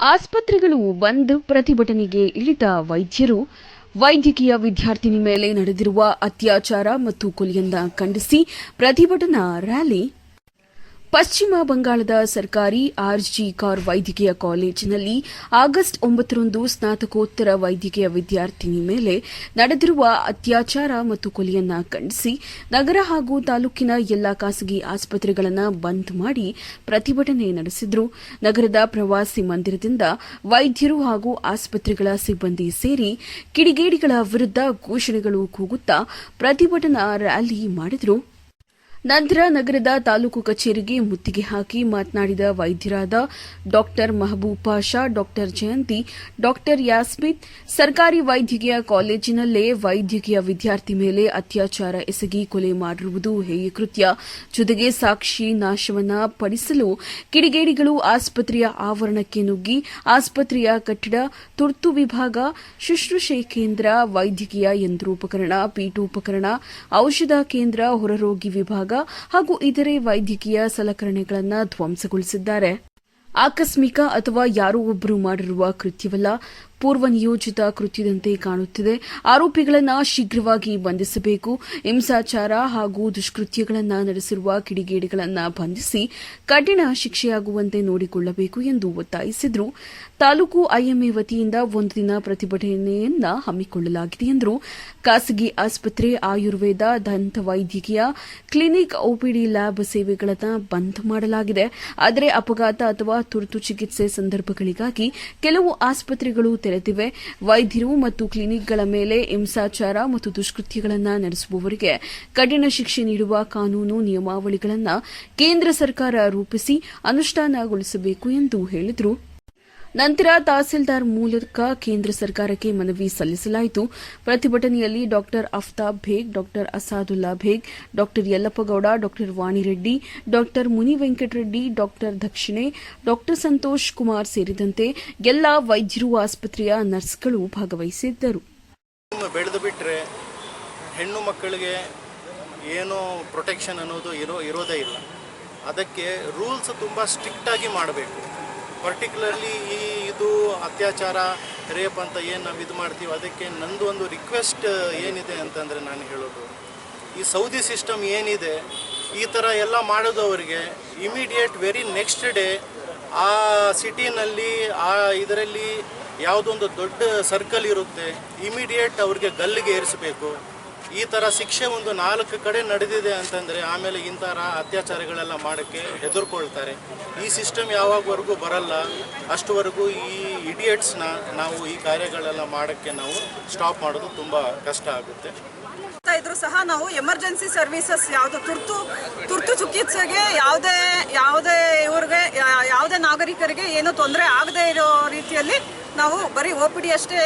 ಆಸ್ಪತ್ರೆಗಳು ಬಂದ್ ಪ್ರತಿಭಟನೆಗೆ ಇಳಿದ ವೈದ್ಯರು, ವೈದ್ಯಕೀಯ ವಿದ್ಯಾರ್ಥಿನಿ ಮೇಲೆ ನಡೆದಿರುವ ಅತ್ಯಾಚಾರ ಮತ್ತು ಕೊಲೆಯನ್ನ ಖಂಡಿಸಿ ಪ್ರತಿಭಟನಾ ರ್ಯಾಲಿ ಪಶ್ಚಿಮ ಬಂಗಾಳದ ಸರ್ಕಾರಿ ಆರ್ಜಿ ಕಾರ್ ವೈದ್ಯಕೀಯ ಕಾಲೇಜಿನಲ್ಲಿ ಆಗಸ್ಟ್ ಒಂಬತ್ತರಂದು ಸ್ನಾತಕೋತ್ತರ ವೈದ್ಯಕೀಯ ವಿದ್ಯಾರ್ಥಿನಿ ಮೇಲೆ ನಡೆದಿರುವ ಅತ್ಯಾಚಾರ ಮತ್ತು ಕೊಲೆಯನ್ನ ಖಂಡಿಸಿ ನಗರ ಹಾಗೂ ತಾಲೂಕಿನ ಎಲ್ಲಾ ಖಾಸಗಿ ಆಸ್ಪತ್ರೆಗಳನ್ನು ಬಂದ್ ಮಾಡಿ ಪ್ರತಿಭಟನೆ ನಡೆಸಿದ್ರು. ನಗರದ ಪ್ರವಾಸಿ ಮಂದಿರದಿಂದ ವೈದ್ಯರು ಹಾಗೂ ಆಸ್ಪತ್ರೆಗಳ ಸಿಬ್ಬಂದಿ ಸೇರಿ ಕಿಡಿಗೇಡಿಗಳ ವಿರುದ್ಧ ಘೋಷಣೆಗಳು ಕೂಗುತ್ತಾ ಪ್ರತಿಭಟನಾ ರ್ಯಾಲಿ ಮಾಡಿದರು. ನಂತರ ನಗರದ ತಾಲೂಕು ಕಚೇರಿಗೆ ಮುತ್ತಿಗೆ ಹಾಕಿ ಮಾತನಾಡಿದ ವೈದ್ಯರಾದ doctor Mehboob Pasha doctor Jayanthi, doctor Yasmith, ಸರ್ಕಾರಿ ವೈದ್ಯಕೀಯ ಕಾಲೇಜಿನಲ್ಲೇ ವೈದ್ಯಕೀಯ ವಿದ್ಯಾರ್ಥಿ ಮೇಲೆ ಅತ್ಯಾಚಾರ ಎಸಗಿ ಕೊಲೆ ಮಾಡಿರುವುದು ಹೇಯ ಕೃತ್ಯ? ಜೊತೆಗೆ ಸಾಕ್ಷಿ ನಾಶವನ್ನ ಪಡಿಸಲು ಕಿಡಿಗೇಡಿಗಳು ಆಸ್ಪತ್ರೆಯ ಆವರಣಕ್ಕೆ ನುಗ್ಗಿ ಆಸ್ಪತ್ರೆಯ ಕಟ್ಟಡ, ತುರ್ತು ವಿಭಾಗ, ಶುಶ್ರೂಷೆ ಕೇಂದ್ರ, ವೈದ್ಯಕೀಯ ಯಂತ್ರೋಪಕರಣ, ಪೀಠೋಪಕರಣ, ಔಷಧ ಕೇಂದ್ರ, ಹೊರರೋಗಿ ವಿಭಾಗ ಹಾಗೂ ಇತರೆ ವೈದ್ಯಕೀಯ ಸಲಕರಣೆಗಳನ್ನು ಧ್ವಂಸಗೊಳಿಸಿದ್ದಾರೆ. ಆಕಸ್ಮಿಕ ಅಥವಾ ಯಾರೋ ಒಬ್ಬರು ಮಾಡಿರುವ ಕೃತ್ಯವಲ್ಲ ಪೂರ್ವ ನಿಯೋಜಿತ ಕೃತ್ಯದಂತೆ ಕಾಣುತ್ತಿದೆ. ಆರೋಪಿಗಳನ್ನು ಶೀಘ್ರವಾಗಿ ಬಂಧಿಸಬೇಕು. ಹಿಂಸಾಚಾರ ಹಾಗೂ ದುಷ್ಕೃತ್ಯಗಳನ್ನು ನಡೆಸಿರುವ ಕಿಡಿಗೇಡಿಗಳನ್ನು ಬಂಧಿಸಿ ಕಠಿಣ ಶಿಕ್ಷೆಯಾಗುವಂತೆ ನೋಡಿಕೊಳ್ಳಬೇಕು ಎಂದು ಒತ್ತಾಯಿಸಿದರು. ತಾಲೂಕು ಐಎಂಎ ವತಿಯಿಂದ ಒಂದು ದಿನ ಪ್ರತಿಭಟನೆಯನ್ನ ಹಮ್ಮಿಕೊಳ್ಳಲಾಗಿದೆ ಎಂದರು. ಖಾಸಗಿ ಆಸ್ಪತ್ರೆ, ಆಯುರ್ವೇದ ದಂತ ವೈದ್ಯಕೀಯ ಕ್ಲಿನಿಕ್ ಓಪಿಡಿ ಲ್ಯಾಬ್ ಸೇವೆಗಳನ್ನು ಬಂದ್ ಮಾಡಲಾಗಿದೆ. ಆದರೆ ಅಪಘಾತ ಅಥವಾ ತುರ್ತು ಚಿಕಿತ್ಸೆ ಸಂದರ್ಭಗಳಿಗಾಗಿ ಕೆಲವು ಆಸ್ಪತ್ರೆಗಳು ತೆರೆದಿವೆ ವೈದ್ಯರು ಮತ್ತು ಕ್ಲಿನಿಕ್ಗಳ ಮೇಲೆ ಹಿಂಸಾಚಾರ ಮತ್ತು ದುಷ್ಕೃತ್ಯಗಳನ್ನು ನಡೆಸುವವರಿಗೆ ಕಠಿಣ ಶಿಕ್ಷೆ ನೀಡುವ ಕಾನೂನು ನಿಯಮಾವಳಿಗಳನ್ನು ಕೇಂದ್ರ ಸರ್ಕಾರ ರೂಪಿಸಿ ಅನುಷ್ಠಾನಗೊಳಿಸಬೇಕು ಎಂದು ಹೇಳಿದರು. ನಂತರ ತಹಸೀಲ್ದಾರ್ ಮೂಲಕ ಕೇಂದ್ರ ಸರ್ಕಾರಕ್ಕೆ ಮನವಿ ಸಲ್ಲಿಸಲಾಯಿತು. ಪ್ರತಿಭಟನೆಯಲ್ಲಿ doctor Aftab Baig doctor Asadullah Baig doctor Yallappagowda, doctor Vanireddy, doctor Muni Venkatareddy doctor Dakshine, doctor Santosh Kumar ಸೇರಿದಂತೆ ಎಲ್ಲ ವೈದ್ಯರು, ಆಸ್ಪತ್ರೆಯ ನರ್ಸ್ಗಳು ಭಾಗವಹಿಸಿದ್ದರು. ಬೆಳೆದು ಬಿಟ್ಟರೆ ಹೆಣ್ಣು ಮಕ್ಕಳಿಗೆ ಏನು ಪ್ರೊಟೆಕ್ಷನ್ ಅನ್ನೋದು ಇರೋ ಇರೋದೇ ಇಲ್ಲ. ಅದಕ್ಕೆ ರೂಲ್ಸ್ ತುಂಬ ಸ್ಟ್ರಿಕ್ಟಾಗಿ ಮಾಡಬೇಕು. ಪರ್ಟಿಕ್ಯುಲರ್ಲಿ ಈ ಇದು ಅತ್ಯಾಚಾರ ರೇಪ್ ಅಂತ ಏನು ನಾವು ಇದು ಮಾಡ್ತೀವಿ ಅದಕ್ಕೆ ನಂದು ಒಂದು ರಿಕ್ವೆಸ್ಟ್ ಏನಿದೆ ಅಂತಂದರೆ ನಾನು ಹೇಳೋದು. ಈ ಸೌದಿ ಸಿಸ್ಟಮ್ ಏನಿದೆ, ಈ ಥರ ಎಲ್ಲ ಮಾಡೋದವರಿಗೆ ಇಮಿಡಿಯೇಟ್ ವೆರಿ ನೆಕ್ಸ್ಟ್ ಡೇ ಆ ಸಿಟಿನಲ್ಲಿ ಆ ಇದರಲ್ಲಿ ಯಾವುದೊಂದು ದೊಡ್ಡ ಸರ್ಕಲ್ ಇರುತ್ತೆ ಇಮಿಡಿಯೇಟ್ ಅವ್ರಿಗೆ ಗಲ್ಲಿಗೆ ಏರಿಸಬೇಕು. ಈ ಥರ ಶಿಕ್ಷೆ ಒಂದು ನಾಲ್ಕು ಕಡೆ ನಡೆದಿದೆ ಅಂತಂದರೆ ಆಮೇಲೆ ಇಂಥರ ಅತ್ಯಾಚಾರಗಳೆಲ್ಲ ಮಾಡೋಕ್ಕೆ ಹೆದರ್ಕೊಳ್ತಾರೆ. ಈ ಸಿಸ್ಟಮ್ ಯಾವಾಗವರೆಗೂ ಬರಲ್ಲ. ಅಷ್ಟುವರೆಗೂ ಈ ಇಡಿಯಟ್ಸ್ನ ನಾವು ಈ ಕಾರ್ಯಗಳೆಲ್ಲ ಮಾಡೋಕ್ಕೆ ನಾವು ಸ್ಟಾಪ್ ಮಾಡೋದು ತುಂಬ ಕಷ್ಟ ಆಗುತ್ತೆ. ಇದ್ರೂ ಸಹ ನಾವು ಎಮರ್ಜೆನ್ಸಿ ಸರ್ವಿಸಸ್ ಯಾವುದು ತುರ್ತು ತುರ್ತು ಚಿಕಿತ್ಸೆಗೆ ಯಾವುದೇ ಯಾವುದೇ ಇವ್ರಿಗೆ ಯಾವುದೇ ನಾಗರಿಕರಿಗೆ ಏನೂ ತೊಂದರೆ ಆಗದೇ ಇರೋ ರೀತಿಯಲ್ಲಿ ನಾವು ಬರೀ ಒ ಪಿ ಡಿ ಅಷ್ಟೇ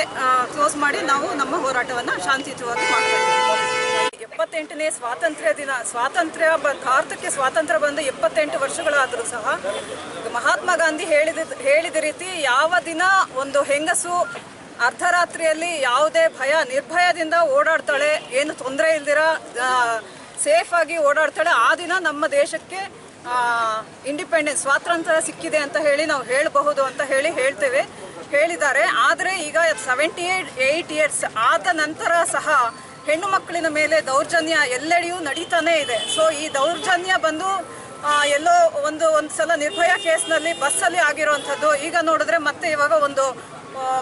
ಕ್ಲೋಸ್ ಮಾಡಿ ನಾವು ನಮ್ಮ ಹೋರಾಟವನ್ನು ಶಾಂತಿಯುತವಾಗಿ ಮಾಡ್ತಾ ಇದ್ದೀವಿ ಎಪ್ಪತ್ತೆಂಟನೇ ಸ್ವಾತಂತ್ರ್ಯ ದಿನ, ಸ್ವಾತಂತ್ರ್ಯ ಭಾರತಕ್ಕೆ ಸ್ವಾತಂತ್ರ್ಯ ಬಂದು ಎಪ್ಪತ್ತೆಂಟು ವರ್ಷಗಳಾದರೂ ಸಹ ಮಹಾತ್ಮ ಗಾಂಧಿ ಹೇಳಿದ ಹೇಳಿದ ರೀತಿ ಯಾವ ದಿನ ಒಂದು ಹೆಂಗಸು ಅರ್ಧರಾತ್ರಿಯಲ್ಲಿ ಯಾವುದೇ ಭಯ, ನಿರ್ಭಯದಿಂದ ಓಡಾಡ್ತಾಳೆ, ಏನು ತೊಂದರೆ ಇಲ್ದಿರ ಸೇಫ್ ಆಗಿ ಓಡಾಡ್ತಾಳೆ, ಆ ದಿನ ನಮ್ಮ ದೇಶಕ್ಕೆ ಇಂಡಿಪೆಂಡೆನ್ಸ್ ಸ್ವಾತಂತ್ರ್ಯ ಸಿಕ್ಕಿದೆ ಅಂತ ಹೇಳಿ ನಾವು ಹೇಳಬಹುದು ಅಂತ ಹೇಳಿ ಹೇಳ್ತೇವೆ. ಹೇಳಿದ್ದಾರೆ. ಆದರೆ ಈಗ ಸೆವೆಂಟಿ ಏಟ್ ಏಯ್ಟ್ ಇಯರ್ಸ್ ಆದ ನಂತರ ಸಹ ಹೆಣ್ಣು ಮಕ್ಕಳಿನ ಮೇಲೆ ದೌರ್ಜನ್ಯ ಎಲ್ಲೆಡೆಯೂ ನಡೀತಾನೇ ಇದೆ. ಸೊ ಈ ದೌರ್ಜನ್ಯ ಬಂದು ಎಲ್ಲೋ ಒಂದು ಒಂದು ಸಲ ನಿರ್ಭಯ ಕೇಸ್ನಲ್ಲಿ ಬಸ್ಸಲ್ಲಿ ಆಗಿರುವಂಥದ್ದು ಈಗ ನೋಡಿದ್ರೆ ಮತ್ತೆ ಇವಾಗ ಒಂದು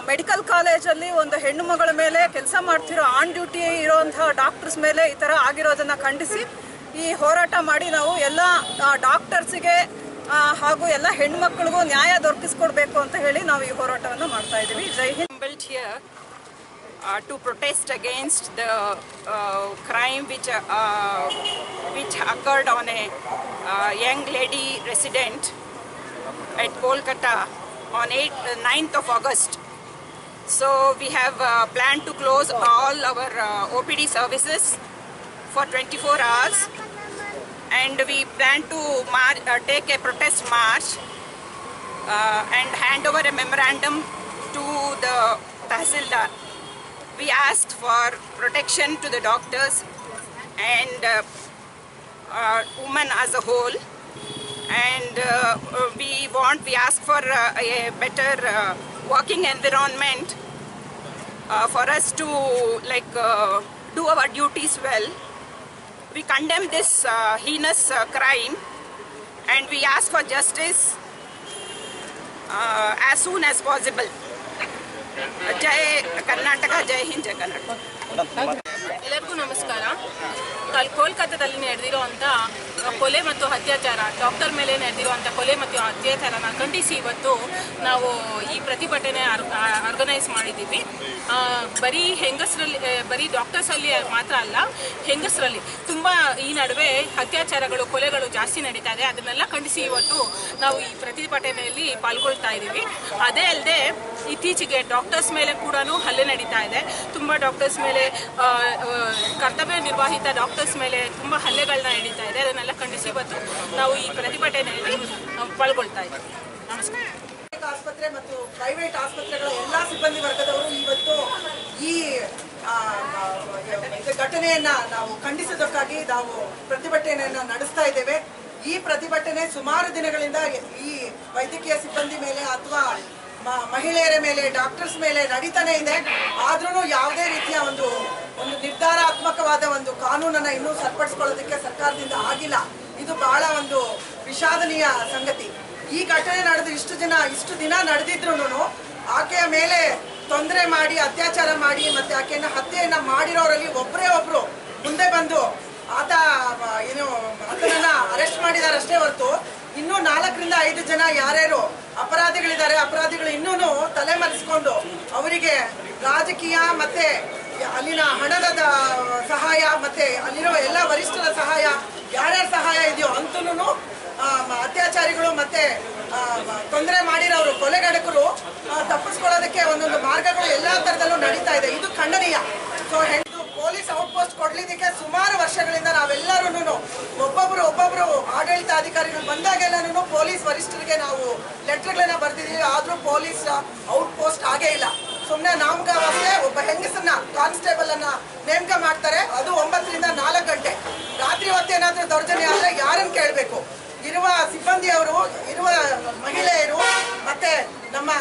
ಮೆಡಿಕಲ್ ಕಾಲೇಜಲ್ಲಿ ಒಂದು ಹೆಣ್ಣು ಮಗಳ ಮೇಲೆ ಕೆಲಸ ಮಾಡ್ತಿರೋ ಆನ್ ಡ್ಯೂಟಿ ಇರುವಂತಹ ಡಾಕ್ಟರ್ಸ್ ಮೇಲೆ ಈ ಥರ ಆಗಿರೋದನ್ನು ಖಂಡಿಸಿ, ಈ ಹೋರಾಟ ಮಾಡಿ ನಾವು ಎಲ್ಲ ಡಾಕ್ಟರ್ಸಿಗೆ ಹಾಗೂ ಎಲ್ಲ ಹೆಣ್ಮಕ್ಳಿಗೂ ನ್ಯಾಯ ದೊರಕಿಸ್ಕೊಡ್ಬೇಕು ಅಂತ ಹೇಳಿ ನಾವು ಈ ಹೋರಾಟವನ್ನು ಮಾಡ್ತಾ ಇದ್ದೀವಿ Jai Hind here uh, to protest against the uh, crime which, uh, uh, which occurred on a uh, young lady resident at Kolkata on 8th, uh, 9th of August. So we have uh, planned to close all our uh, and we plan to uh, take a protest march uh, and hand over a memorandum to the Tahsildar. We asked for protection to the doctors and uh, uh, women as a whole and uh, we want, we ask for uh, a better uh, working environment uh, for us to like uh, do our duties well. We condemn this uh, heinous uh, crime and we ask for justice uh, as soon as possible. Jai Karnataka, Jai Hind, Jai Karnataka. ಎಲ್ಲರಿಗೂ ನಮಸ್ಕಾರ ಕಲ್ ಕೋಲ್ಕತ್ತಾದಲ್ಲಿ ನಡೆದಿರುವಂಥ ಕೊಲೆ ಮತ್ತು ಅತ್ಯಾಚಾರ doctor ಮೇಲೆ ನಡೆದಿರುವಂಥ ಕೊಲೆ ಮತ್ತು ಅತ್ಯಾಚಾರನ ಖಂಡಿಸಿ ಇವತ್ತು ನಾವು ಈ ಪ್ರತಿಭಟನೆ ಆರ್ಗನೈಸ್ ಮಾಡಿದ್ದೀವಿ. ಬರೀ ಹೆಂಗಸರಲ್ಲಿ ಬರೀ ಡಾಕ್ಟರ್ಸಲ್ಲಿ ಮಾತ್ರ ಅಲ್ಲ, ಹೆಂಗಸರಲ್ಲಿ ತುಂಬ ಈ ನಡುವೆ ಅತ್ಯಾಚಾರಗಳು, ಕೊಲೆಗಳು ಜಾಸ್ತಿ ನಡೀತಾ ಇದೆ. ಅದನ್ನೆಲ್ಲ ಖಂಡಿಸಿ ಇವತ್ತು ನಾವು ಈ ಪ್ರತಿಭಟನೆಯಲ್ಲಿ ಪಾಲ್ಗೊಳ್ತಾ ಇದ್ದೀವಿ. ಅದೇ ಅಲ್ಲದೆ ಇತ್ತೀಚೆಗೆ ಡಾಕ್ಟರ್ಸ್ ಮೇಲೆ ಕೂಡ ಹಲ್ಲೆ ನಡೀತಾ ಇದೆ. ತುಂಬ ಡಾಕ್ಟರ್ಸ್ ಮೇಲೆ ಕರ್ತವ್ಯ ನಿರ್ವಾಹಿತ ಡಾಕ್ಟರ್ಸ್ ಮೇಲೆ ತುಂಬ ಹಲ್ಲೆಗಳನ್ನ ನಡೀತಾ ಅದನ್ನೆಲ್ಲ ಇವತ್ತು ನಾವು ಈ ಪ್ರತಿಭಟನೆಯಲ್ಲಿ ಪಾಲ್ಗೊಳ್ತಾ ಇದ್ದೀವಿ. ಆಸ್ಪತ್ರೆ ಮತ್ತು ಪ್ರೈವೇಟ್ ಆಸ್ಪತ್ರೆಗಳ ಎಲ್ಲಾ ಸಿಬ್ಬಂದಿ ವರ್ಗದವರು ಇವತ್ತು ಈ ಘಟನೆಯನ್ನ ನಾವು ಖಂಡಿಸೋದಕ್ಕಾಗಿ ನಾವು ಪ್ರತಿಭಟನೆಯನ್ನ ನಡೆಸ್ತಾ ಇದ್ದೇವೆ. ಈ ಪ್ರತಿಭಟನೆ ಸುಮಾರು ದಿನಗಳಿಂದ ಈ ವೈದ್ಯಕೀಯ ಸಿಬ್ಬಂದಿ ಮೇಲೆ ಅಥವಾ ಮಹಿಳೆಯರ ಮೇಲೆ, ಡಾಕ್ಟರ್ಸ್ ಮೇಲೆ ನಡೀತಾನೆ ಇದೆ. ಆದ್ರೂ ಯಾವುದೇ ರೀತಿಯ ಒಂದು ಒಂದು ನಿರ್ಧಾರಾತ್ಮಕವಾದ ಒಂದು ಕಾನೂನನ್ನ ಇನ್ನೂ ಸರಿಪಡಿಸ್ಕೊಳ್ಳೋದಕ್ಕೆ ಸರ್ಕಾರದಿಂದ ಆಗಿಲ್ಲ. ಇದು ಬಹಳ ಒಂದು ವಿಷಾದನೀಯ ಸಂಗತಿ. ಈ ಘಟನೆ ನಡೆದು ಇಷ್ಟು ದಿನ ಇಷ್ಟು ದಿನ ನಡೆದಿದ್ರು ಆಕೆಯ ಮೇಲೆ ತೊಂದರೆ ಮಾಡಿ, ಅತ್ಯಾಚಾರ ಮಾಡಿ ಮತ್ತೆ ಆಕೆಯನ್ನ ಹತ್ಯೆಯನ್ನ ಮಾಡಿರೋರಲ್ಲಿ ಒಬ್ಬರೇ ಒಬ್ರು ಮುಂದೆ ಬಂದು ಆತ, ಏನು, ಆತನನ್ನ ಅರೆಸ್ಟ್ ಮಾಡಿದಾರಷ್ಟೇ ಹೊರತು ಇನ್ನೂ ನಾಲ್ಕರಿಂದ ಐದು ಜನ ಯಾರ್ಯಾರು ಅಪರಾಧಿಗಳಿದ್ದಾರೆ, ಅಪರಾಧಿಗಳು ಇನ್ನೂ ತಲೆಮರೆಸಿಕೊಂಡು ಅವರಿಗೆ ರಾಜಕೀಯ ಮತ್ತೆ ಅಲ್ಲಿನ ಹಣದ ಸಹಾಯ ಮತ್ತೆ ಅಲ್ಲಿರೋ ಎಲ್ಲ ವರಿಷ್ಠರ ಸಹಾಯ ಯಾರ್ಯಾರ ಸಹಾಯ ಇದೆಯೋ ಅಂತೂ ಅತ್ಯಾಚಾರಿಗಳು ಮತ್ತೆ ತೊಂದರೆ ಮಾಡಿರೋರು ಕೊಲೆಗಡಕರು ತಪ್ಪಿಸ್ಕೊಳ್ಳೋದಕ್ಕೆ ಒಂದೊಂದು ಮಾರ್ಗಗಳು ಎಲ್ಲಾ ತರದಲ್ಲೂ ನಡೀತಾ ಇದೆ. ಇದು ಖಂಡನೀಯ. ಸೊ ಹೆಣ್ಣು ಪೊಲೀಸ್ ಔಟ್ ಪೋಸ್ಟ್ ಕೊಡ್ಲಿದ್ದಕ್ಕೆ ಸುಮಾರು ವರ್ಷಗಳಿಂದ ನಾವೆಲ್ಲರೂ ಒಬ್ಬೊಬ್ರು ಒಬ್ಬೊಬ್ರು ಆಡಳಿತಾಧಿಕಾರಿಗಳು ಬಂದಾಗೆಲ್ಲನೂ ಪೊಲೀಸ್ ವರಿಷ್ಠರಿಗೆ ನಾವು ಲೆಟರ್ಗಳನ್ನ ಬರ್ತಿದೀವಿ ಆದ್ರೂ ಪೊಲೀಸ್ ಔಟ್ ಪೋಸ್ಟ್ ಆಗೇ ಇಲ್ಲ. ಸುಮ್ಮನೆ ನಾಮಕಾವಸ್ಥೆ ಒಬ್ಬ ಹೆಂಗಸನ್ನ ಕಾನ್ಸ್ಟೇಬಲ್ ಅನ್ನ ನೇಮಕ ಮಾಡ್ತಾರೆ. ಅದು ಒಂಬತ್ತರಿಂದ ನಾಲ್ಕು ಗಂಟೆ ರಾತ್ರಿ ಹೊತ್ತೇನಾದ್ರೂ ದೌರ್ಜನ್ಯ ಆದ್ರೆ ಯಾರನ್ನ ಕೇಳಬೇಕು ಇರುವ ಸಿಬ್ಬಂದಿಯವರು, ಇರುವ ಮಹಿಳೆಯರು, ಮತ್ತೆ ನಮ್ಮ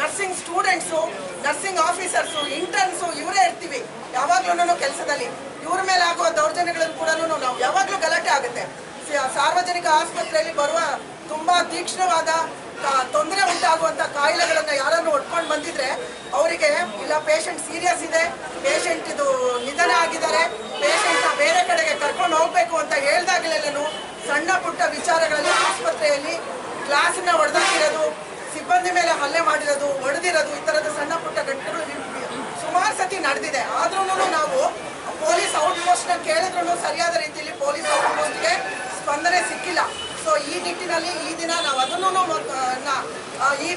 nursing students nursing officers interns ಇವರೇ ಇರ್ತೀವಿ. ಯಾವಾಗ್ಲೂ ಕೆಲಸದಲ್ಲಿ. ಇವ್ರ ಮೇಲೆ ಆಗುವ ದೌರ್ಜನ್ಯಗಳನ್ನು ಕೂಡ ನಾವು ಯಾವಾಗ್ಲೂ ಗಲಾಟೆ ಆಗುತ್ತೆ. ಸಾರ್ವಜನಿಕ ಆಸ್ಪತ್ರೆಯಲ್ಲಿ ಬರುವ ತುಂಬಾ ತೀಕ್ಷ್ಣವಾದ ತೊಂದರೆ ಉಂಟಾಗುವಂತ ಕಾಯಿಲೆಗಳನ್ನ ಯಾರನ್ನು ಒಟ್ಕೊಂಡು ಬಂದಿದ್ರೆ ಅವರಿಗೆ, ಇಲ್ಲ ಪೇಷಂಟ್ ಸೀರಿಯಸ್ ಇದೆ ಪೇಷಂಟ್ ಇದು ನಿಧನ ಆಗಿದ್ದಾರೆ ಪೇಷಂಟ್ ಬೇರೆ ಕಡೆಗೆ ಕರ್ಕೊಂಡು ಹೋಗ್ಬೇಕು ಅಂತ ಹೇಳ್ದಾಗಲೆಲ್ಲೂ ಸಣ್ಣ ಪುಟ್ಟ ವಿಚಾರಗಳಲ್ಲಿ ಆಸ್ಪತ್ರೆಯಲ್ಲಿ ಗ್ಲಾಸನ್ನ ಹೊಡೆದಾಕಿರೋದು ಸಿಬ್ಬಂದಿ ಮೇಲೆ ಹಲ್ಲೆ ಮಾಡಿರೋದು ಹೊಡೆದಿರೋದು ಈ ಥರದ ಸಣ್ಣ ಪುಟ್ಟ ಘಟನೆಗಳು ಸುಮಾರು ಸತಿ ನಡೆದಿದೆ. ಆದ್ರೂ ನಾವು ಪೊಲೀಸ್ ಔಟ್ ಪೋಸ್ಟ್ನ ಕೇಳಿದ್ರು ಸರಿಯಾದ ರೀತಿಯಲ್ಲಿ ಪೊಲೀಸ್ ಔಟ್ ಪೋಸ್ಟ್ಗೆ ಸ್ಪಂದನೆ ಸಿಕ್ಕಿಲ್ಲ. ಸೊ ಈ ನಿಟ್ಟಿನಲ್ಲಿ ಈ ದಿನ ನಾವು ಅದನ್ನು ಈ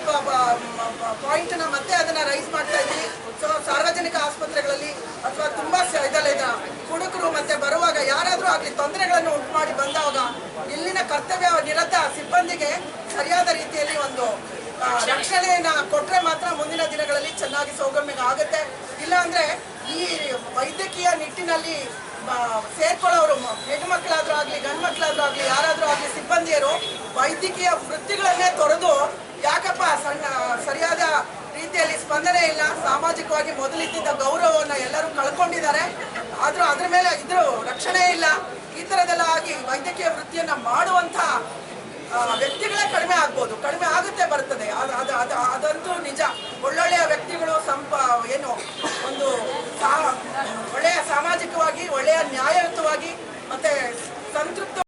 ಪಾಯಿಂಟ್ನ ಮತ್ತೆ ಅದನ್ನ ರೈಸ್ ಮಾಡ್ತಾ ಇದ್ದೀವಿ ಸೊ ಸಾರ್ವಜನಿಕ ಆಸ್ಪತ್ರೆಗಳಲ್ಲಿ ಅಥವಾ ತುಂಬಾ ಸ- ಇದರಲ್ಲಿ ಇದ- ಹುಡುಗರು ಮತ್ತೆ ಬರುವಾಗ ಯಾರಾದ್ರೂ ಆಗ್ಲಿ ತೊಂದರೆಗಳನ್ನು ಉಂಟು ಮಾಡಿ ಬಂದಾಗ ಇಲ್ಲಿನ ಕರ್ತವ್ಯ ನಿರತ ಸಿಬ್ಬಂದಿಗೆ ಸರಿಯಾದ ರೀತಿಯಲ್ಲಿ ಒಂದು ರಕ್ಷಣೆಯನ್ನ ಕೊಟ್ರೆ ಮಾತ್ರ ಮುಂದಿನ ದಿನಗಳಲ್ಲಿ ಚೆನ್ನಾಗಿ ಸೌಗಮ್ಯ ಆಗುತ್ತೆ. ಇಲ್ಲ ಅಂದ್ರೆ ಈ ವೈದ್ಯಕೀಯ ನಿಟ್ಟಿನಲ್ಲಿ ಸೇರ್ಕೊಳ್ಳೋರು ಹೆಣ್ಣು ಮಕ್ಕಳಾದ್ರೂ ಆಗ್ಲಿ, ಗಂಡು ಮಕ್ಕಳಾದ್ರೂ ಆಗ್ಲಿ, ಯಾರಾದ್ರೂ ಆಗ್ಲಿ ಸಿಬ್ಬಂದಿಯರು ವೈದ್ಯಕೀಯ ವೃತ್ತಿಗಳನ್ನೇ ತೊರೆದು ಯಾಕಪ್ಪ ಸಣ್ಣ, ಸರಿಯಾದ ರೀತಿಯಲ್ಲಿ ಸ್ಪಂದನೆ ಇಲ್ಲ, ಸಾಮಾಜಿಕವಾಗಿ ಮೊದಲಿದ್ದ ಗೌರವವನ್ನು ಎಲ್ಲರೂ ಕಳ್ಕೊಂಡಿದ್ದಾರೆ. ಆದರೂ ಅದ್ರ ಮೇಲೆ ಇದ್ರ